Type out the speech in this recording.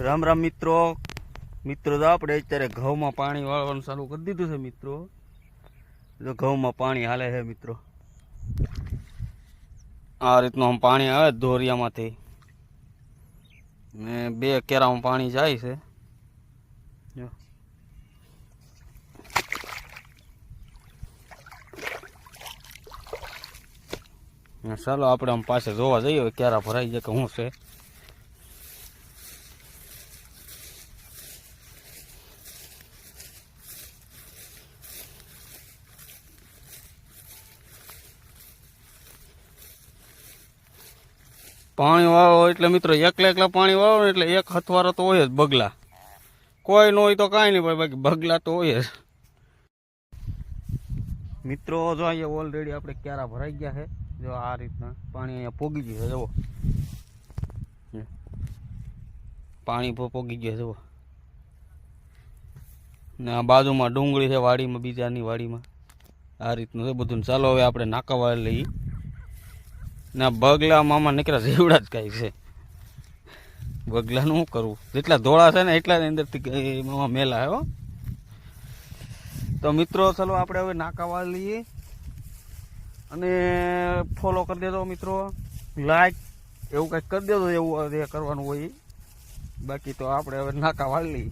રામ રામ મિત્રો. મિત્રો તો આપણે અત્યારે ઘઉંમાં પાણી વાળવાનું ચાલુ કરી દીધું છે મિત્રો. જો ઘઉંમાં પાણી હાલે છે મિત્રો. આ રીતનું આમ પાણી આવે ધોરિયામાંથી. ને બે કેરામાં પાણી જાય છે. જો. ચાલો આપણે આમ પાસે જોવા જઈએ ક્યારા ભરાઈ જાય કે શું છે. પાણી વાવો એટલે મિત્રો એકલા એકલા પાણી વાવો ને એટલે એક હથવારો તો હોય જ બગલા. કોઈ ન હોય તો કાંઈ નહીં બાકી બગલા તો હોય જ. મિત્રો જો અહીંયા ઓલરેડી આપણે ક્યારા ભરાઈ ગયા છે. જો આ રીતના પાણી અહીંયા પોગી ગયું છે, જુઓ. પાણી પોગી ગયું છે, જુઓ. ને આ બાજુમાં ડુંગળી છે વાડીમાં, બીજાની વાડીમાં. આ રીતનું છે બધું. ચાલો હવે આપણે નાકાવાળા લઈએ. ના બગલા મામા નીકળ્યા જેવડા જ કાંઈ છે. બગલાનું શું કરવું? જેટલા ધોળા છે ને એટલા અંદરથી મામા મેલા આવ્યો તો મિત્રો, ચલો આપણે હવે નાકા વાળી લઈએ. અને ફોલો કરી દેજો મિત્રો. લાઈક એવું કંઈક કરી દેજો, એવું જે કરવાનું હોય બાકી તો આપણે હવે નાકા વાળી